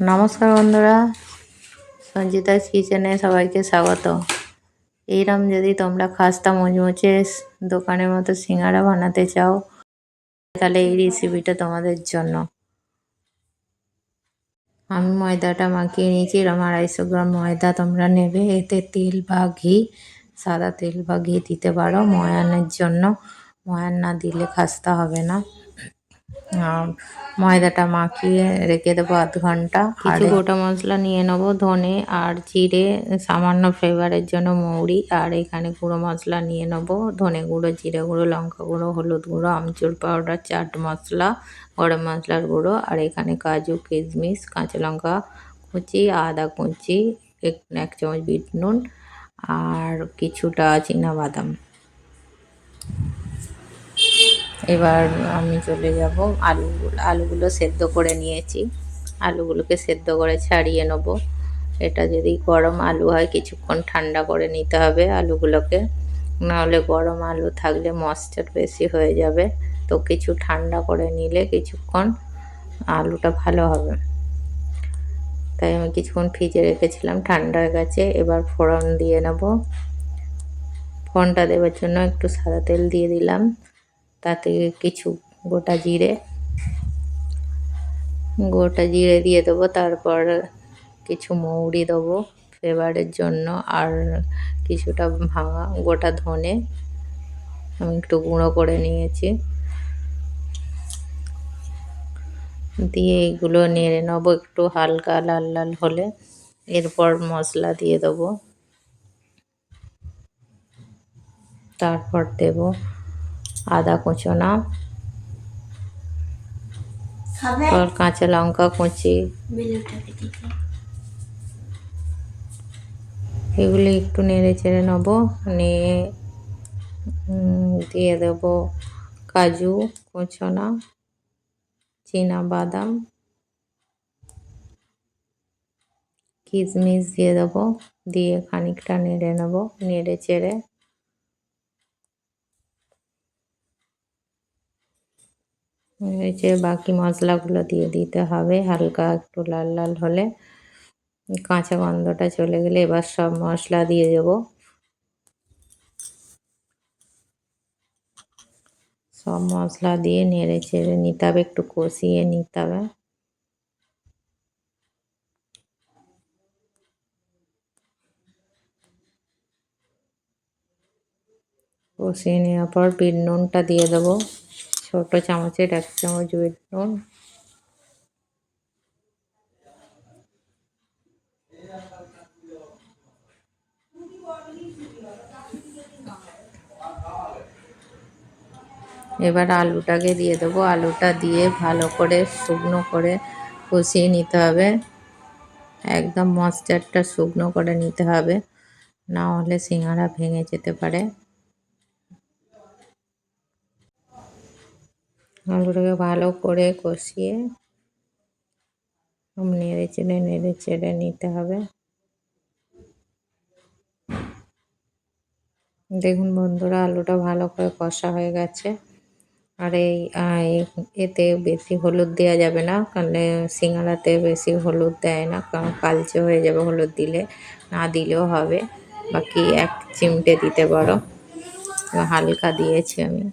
নমস্কার বন্ধুরা। সঞ্জিতাস কিচেনে সবাইকে স্বাগত। এইরকম যদি তোমরা খাস্তা মুচমুচে দোকানের মতো সিঙ্গারা বানাতে চাও, তাহলে এই রেসিপিটা তোমাদের জন্য। আমি ময়দাটা মাখিয়ে নিয়েছি, এরম আড়াইশো গ্রাম ময়দা তোমরা নেবে। এতে তেল বা ঘি, সাদা তেল বা ঘি দিতে পারো ময়ানের জন্য। ময়ান না দিলে খাস্তা হবে না। ময়দাটা মাখিয়ে রেখে দেবো আধ ঘণ্টা। কিছু গোটা মশলা নিয়ে নেব ধনে আর জিরে সামান্য ফ্লেভারের জন্য মৌরি। আর এখানে গুঁড়ো মশলা নিয়ে নেব ধনে গুঁড়ো জিরে গুঁড়ো লঙ্কা গুঁড়ো হলুদ গুঁড়ো আমচুর পাউডার চাট মশলা গরম মশলার গুঁড়ো। আর এখানে কাজু কিশমিশ কাঁচা লঙ্কা কুচি আদা কুচি এক চামচ বিট নুন আর কিছুটা বাদাম। এবার আমি চলে যাব। আলুগুলো আলুগুলো সেদ্ধ করে নিয়েছি। আলুগুলোকে সেদ্ধ করে ছাড়িয়ে নেব। এটা যদি গরম আলু হয়, কিছুক্ষণ ঠান্ডা করে নিতে হবে আলুগুলোকে। নাহলে গরম আলু থাকলে ময়েশ্চার বেশি হয়ে যাবে। তো কিছু ঠান্ডা করে নিলে কিছুক্ষণ আলুটা ভালো হবে। তাই আমি কিছুক্ষণ ফ্রিজে রেখেছিলাম, ঠান্ডা হয়ে গেছে। এবার ফোড়ন দিয়ে নেব। ফোড়নটা দেওয়ার জন্য একটু সাদা তেল দিয়ে দিলাম। তাতে কিছু গোটা জিরে গোটা জিরে দিয়ে দেবো। তারপর কিছু মৌরি দেবো ফ্লেভারের জন্য আর কিছুটা ভাঙা গোটা ধনে আমি একটু গুঁড়ো করে নিয়েছি। দিয়ে এগুলো নেড়ে নেব একটু হালকা লাল লাল হলে। এরপর মশলা দিয়ে দেবো। তারপর দেব আদা কুচোনা আর কাঁচা লঙ্কা কুচি। এগুলি একটু নেড়ে চেড়ে নেব। নিয়ে দিয়ে দেব কাজু কুচোনা চীনা বাদাম। কিশমিশ দিয়ে দেবো। দিয়ে খানিকটা নেড়ে নেব নেড়ে চেড়ে। যে বাকি মশলাগুলো দিয়ে দিতে হবে, হালকা একটু লাল লাল হলে। কাঁচা গন্ধটা চলে গেলে এবার সব মশলা দিয়ে দেবো। সব মশলা দিয়ে নেড়ে চেড়ে নিতে হবে, একটু কষিয়ে নিতে হবে। কষিয়ে নেওয়ার পর বিট নুনটা দিয়ে দেবো। ছোটো চামচের এক চামচ বিট নুন এবার আলুটাকে দিয়ে দেবো। আলুটা দিয়ে ভালো করে শুকনো করে কষিয়ে নিতে হবে। একদম মশচারটা শুকনো করে নিতে হবে। না হলে সিঙ্গারা ভেঙে যেতে পারে। আলুটাকে ভালো করে কষিয়ে নেড়ে চেড়ে নেড়ে চেড়ে নিতে হবে। দেখুন বন্ধুরা, আলুটা ভালো করে কষা হয়ে গেছে। আর এই এতে বেশি হলুদ দেওয়া যাবে না, কারণ সিঙ্গারাতে বেশি হলুদ দেয় না, কারণ কালচে হয়ে যাবে হলুদ দিলে, না দিলেও হবে। বাকি এক চিমটে দিতে পারো। হালকা দিয়েছি আমি।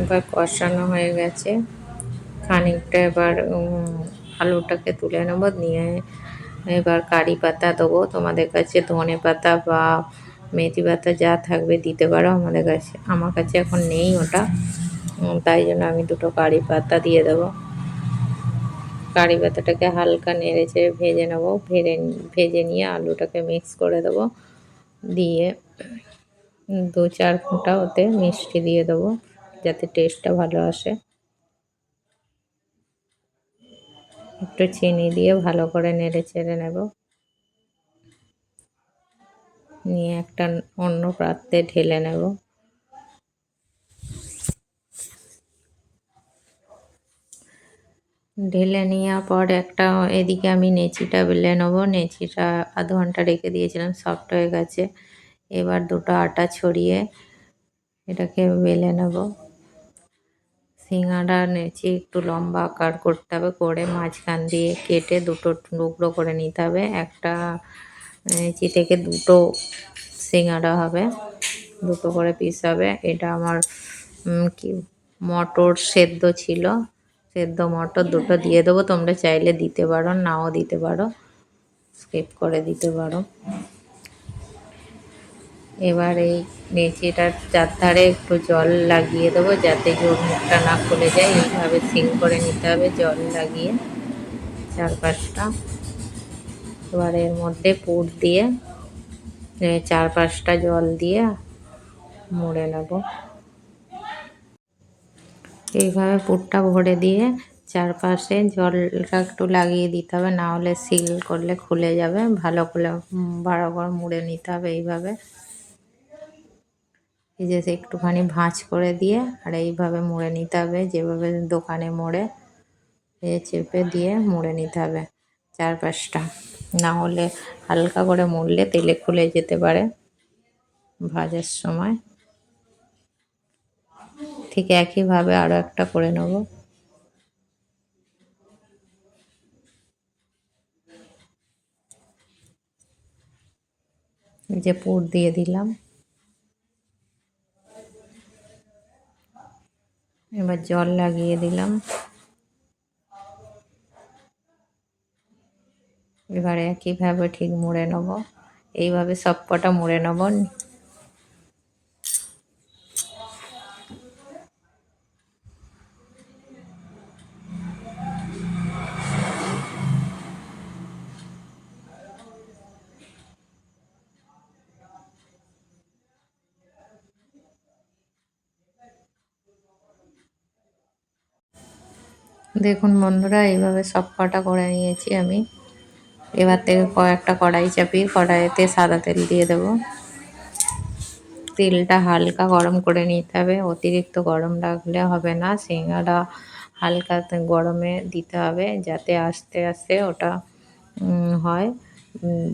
এবার কষানো হয়ে গেছে। খানিকটা এবার আলুটাকে তুলে নেব, নিয়ে এবার কারি পাতা দেবো। তোমাদের কাছে ধনে পাতা বা মেথি পাতা যা থাকবে দিতে পারো আমাদের কাছে। আমার কাছে এখন নেই ওটা। তাই জন্য আমি দুটো কারি পাতা দিয়ে দেবো। কারি পাতাটাকে হালকা নেড়ে চেড়ে ভেজে নেব। ভেজে ভেজে নিয়ে আলুটাকে মিক্স করে দেবো। দিয়ে দু চার ফোঁটা ওতে মিষ্টি দিয়ে দেবো। যাতে টেস্টটা ভালো আসে। একটু চিনি দিয়ে ভালো করে নেড়ে চেড়ে নেব। নিয়ে একটা অন্য প্রাত্রে ঢেলে নেব। ঢেলে নেওয়ার পর একটা এদিকে আমি নেচিটা বেলে নেব। নেচিটা আধ ঘণ্টা রেখে দিয়েছিলাম সফট হয়ে গেছে। এবার দুটো আটা ছড়িয়ে এটাকে বেলে নেব। সিঙ্গাড়া নেচি একটু লম্বা আকার করতে হবে, করে মাঝখান দিয়ে কেটে দুটো টুকরো করে নিতে হবে। একটা নেচি থেকে দুটো সিঙ্গাড়া হবে, দুটো করে পিস হবে। এটা আমার কি, মটর সেদ্ধ ছিল। সেদ্ধ মটর দুটো দিয়ে দেবো, তোমরা চাইলে দিতে পারো, নাও দিতে পারো। স্কিপ করে দিতে পারো। এবার এই নেচিটার চারধারে একটু জল লাগিয়ে দেবো যাতে জোর মুখটা না খুলে যায়। এইভাবে সিং করে নিতে হবে জল লাগিয়ে চারপাশটা। এবার এর মধ্যে পুর দিয়ে চার পাঁচটা জল দিয়ে মুড়ে নেব। এইভাবে পুরটা ভরে দিয়ে চারপাশে জলটা একটু লাগিয়ে দিতে হবে, না হলে সিল করলে খুলে যাবে। ভালো করে বরাবর মুড়ে নিতে হবে এইভাবে। এই যে একটুখানি ভাঁজ করে দিয়ে আর এইভাবে মুড়ে নিতে হবে, যেভাবে দোকানে মোড়ে চেপে দিয়ে মুড়ে নিতে হবে চারপাশটা। না হলে হালকা করে মুড়লে তেলে খুলে যেতে পারে ভাজার সময়। ঠিক একইভাবে আরও একটা করে নেব। যে পুর দিয়ে দিলাম। এবার জল লাগিয়ে দিলাম। এবারে একইভাবে ঠিক মুড়ে নেব। এইভাবে সব কটা মুড়ে নেব। দেখুন বন্ধুরা, এইভাবে সব কটা করে নিয়েছি আমি। এবার থেকে কয়েকটা কড়াই চাপিয়ে কড়াইতে সাদা তেল দিয়ে দেব। তেলটা হালকা গরম করে নিতে হবে। অতিরিক্ত গরম রাখলে হবে না সিঙ্গারা হালকা গরমে দিতে হবে যাতে আস্তে আস্তে ওটা হয়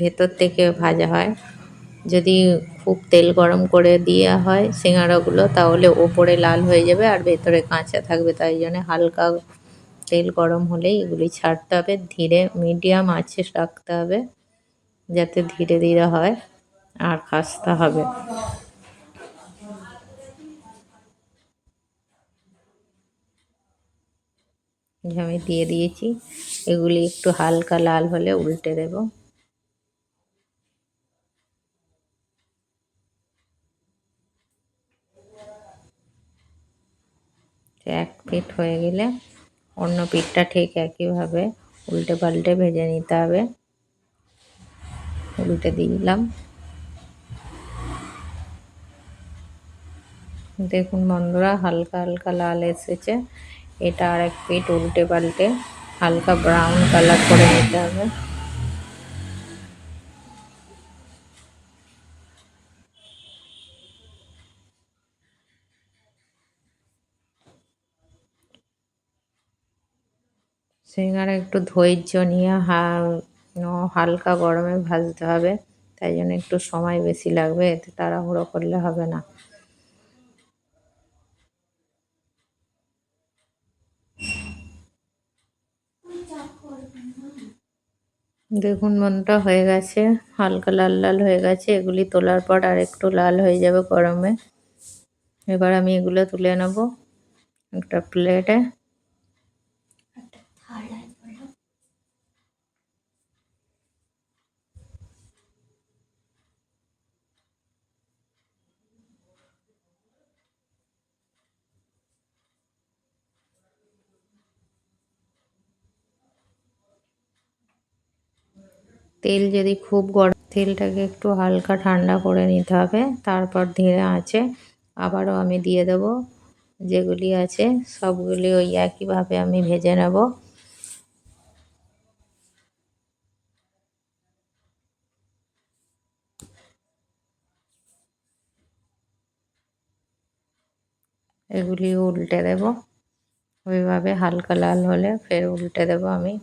ভেতর থেকে ভাজা হয়। যদি খুব তেল গরম করে দেওয়া হয় সিঙ্গারাগুলো তাহলে ওপরে লাল হয়ে যাবে আর ভেতরে কাঁচা থাকবে, তাই জন্য হালকা তেল গরম হলেই এগুলি ছাড়তে হবে। ধীরে মিডিয়াম আঁচে রাখতে হবে যাতে ধীরে ধীরে হয় আর খাস্তা হবে। আমি দিয়ে দিয়েছি। এগুলি একটু হালকা লাল হলে উল্টে দেব। এক ফিট হয়ে গেলে অন্য পিঠটা ঠিক একইভাবে উল্টে পাল্টে ভেজে নিতে হবে। উল্টে দিলাম। দেখুন বন্ধুরা, হালকা হালকা লাল এসেছে। এটা আর এক পিঠ উল্টে পাল্টে হালকা ব্রাউন কালার করে নিতে হবে। সিঙ্গারা একটু ধৈর্য নিয়ে হা হালকা গরমে ভাজতে হবে। তাই জন্য একটু সময় বেশি লাগবে, এতে তাড়াহুড়ো করলে হবে না। দেখুন মনটা হয়ে গেছে। হালকা লাল লাল হয়ে গেছে। এগুলি তোলার পর আর একটু লাল হয়ে যাবে গরমে। এবার আমি এগুলো তুলে নেব একটা প্লেটে তেল যদি খুব গরম, তেলটাকে একটু হালকা ঠান্ডা করে নিতে হবে। তারপর ধীরে আছে আবারও আমি দিয়ে দেব যেগুলি আছে, সবগুলি ওই একইভাবে আমি ভেজে নেব। এগুলি উল্টে দেব। ওইভাবে হালকা লাল হলে ফের উল্টে দেবো আমি।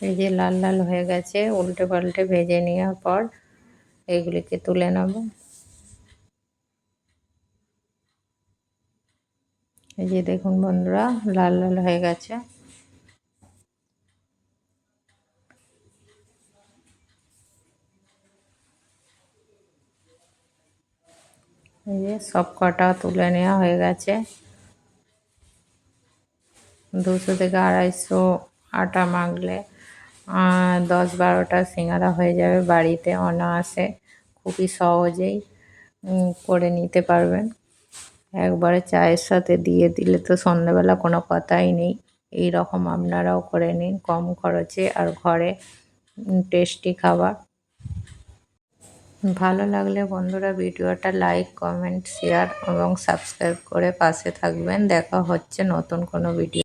এই যে লাল লাল হয়ে গেছে, উল্টে পাল্টে ভেজে নেওয়ার পর এগুলিকে তুলে নেব। এই যে দেখুন বন্ধুরা, লাল লাল হয়ে গেছে। এই যে সব কটা তুলে নেওয়া হয়ে গেছে। দুশো থেকে আড়াইশো আটা মাখলে দশ বারোটা সিঙ্গারা হয়ে যাবে বাড়িতে, অনায়াসে, খুবই সহজেই করে নিতে পারবেন। একবারে চায়ের সাথে দিয়ে দিলে তো সন্ধ্যাবেলা কোনো কথাই নেই। এই রকম আপনারাও করে নিন কম খরচে আর ঘরে টেস্টি খাবার। ভালো লাগলে বন্ধুরা ভিডিওটা লাইক, কমেন্ট, শেয়ার এবং সাবস্ক্রাইব করে পাশে থাকবেন। দেখা হচ্ছে নতুন কোনো ভিডিও